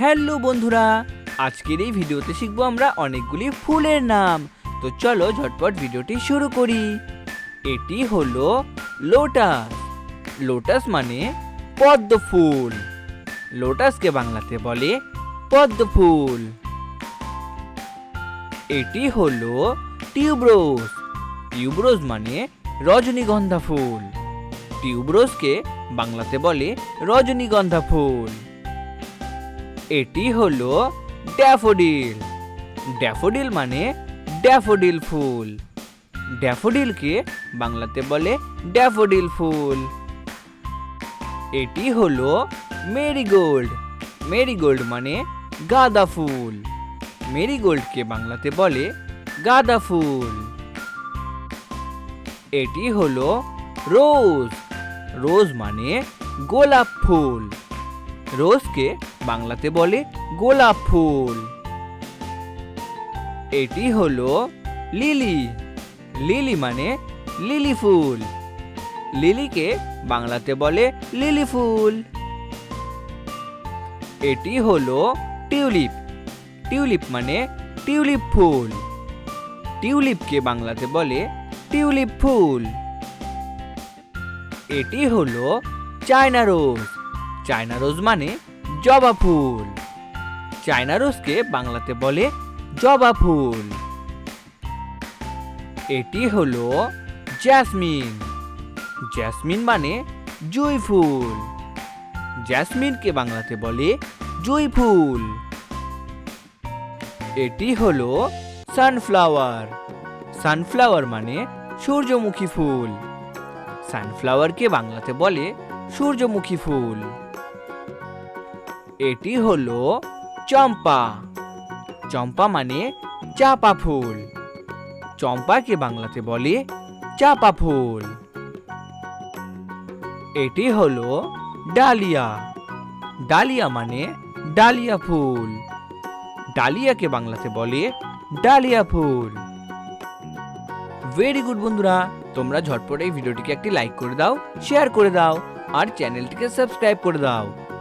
Hello বন্ধুরা, আজকের এই ভিডিওতে শিখব আমরা অনেকগুলি ফুলের নাম। তো চলো ঝটপট ভিডিওটি শুরু করি। এটি হলো লোটাস। লোটাস মানে পদ্ম ফুল। লোটাসকে বাংলাতে বলে পদ্ম ফুল। এটি হলো টিউব্রোস টিউব্রোস মানে রজনীগন্ধা ফুল। টিউব্রোসকে বাংলাতে বলে রজনীগন্ধা ফুল। এটি হলো ড্যাফোডিল। ড্যাফোডিল মানে ড্যাফোডিল ফুল। ড্যাফোডিলকে বাংলাতে বলে ড্যাফোডিল ফুল। এটি হলো মেরিগোল্ড। মেরিগোল্ড মানে গাঁদা ফুল। মেরিগোল্ডকে বাংলাতে বলে গাঁদা ফুল। এটি হলো রোজ। রোজ মানে গোলাপ ফুল। রোজকে বাংলাতে বলে গোলাপ ফুল। এটি হলো লিলি। লিলি মানে লিলি ফুল। লিলিকে বাংলাতে বলে লিলি ফুল। এটি হলো টিউলিপ। টিউলিপ মানে টিউলিপ ফুল। টিউলিপকে বাংলাতে বলে টিউলিপ ফুল। এটি হলো চায়না রোজ। চায়না রোজ মানে জবা ফুল। চায়না রোজকে বাংলাতে বলে জবা ফুল। এটি হলো জ্যাসমিন। জ্যাসমিন মানে জুঁই ফুল। জ্যাসমিনকে বাংলাতে বলে জুঁই ফুল। এটি হলো সানফ্লাওয়ার। সানফ্লাওয়ার মানে সূর্যমুখী ফুল। সানফ্লাওয়ারকে বাংলাতে বলে সূর্যমুখী ফুল। এটি হলো চম্পা। চম্পা মানে চাপা ফুল। চম্পাকে বাংলাতে বলে চাপা ফুল। এটি হলো ডালিয়া। ডালিয়া মানে ডালিয়া ফুল। ডালিয়াকে বাংলাতে বলে ডালিয়া ফুল। ভেরি গুড বন্ধুরা, তোমরা ঝটপট এই ভিডিওটিকে একটি লাইক করে দাও শেয়ার করে দাও, আর চ্যানেলটিকে সাবস্ক্রাইব করে দাও।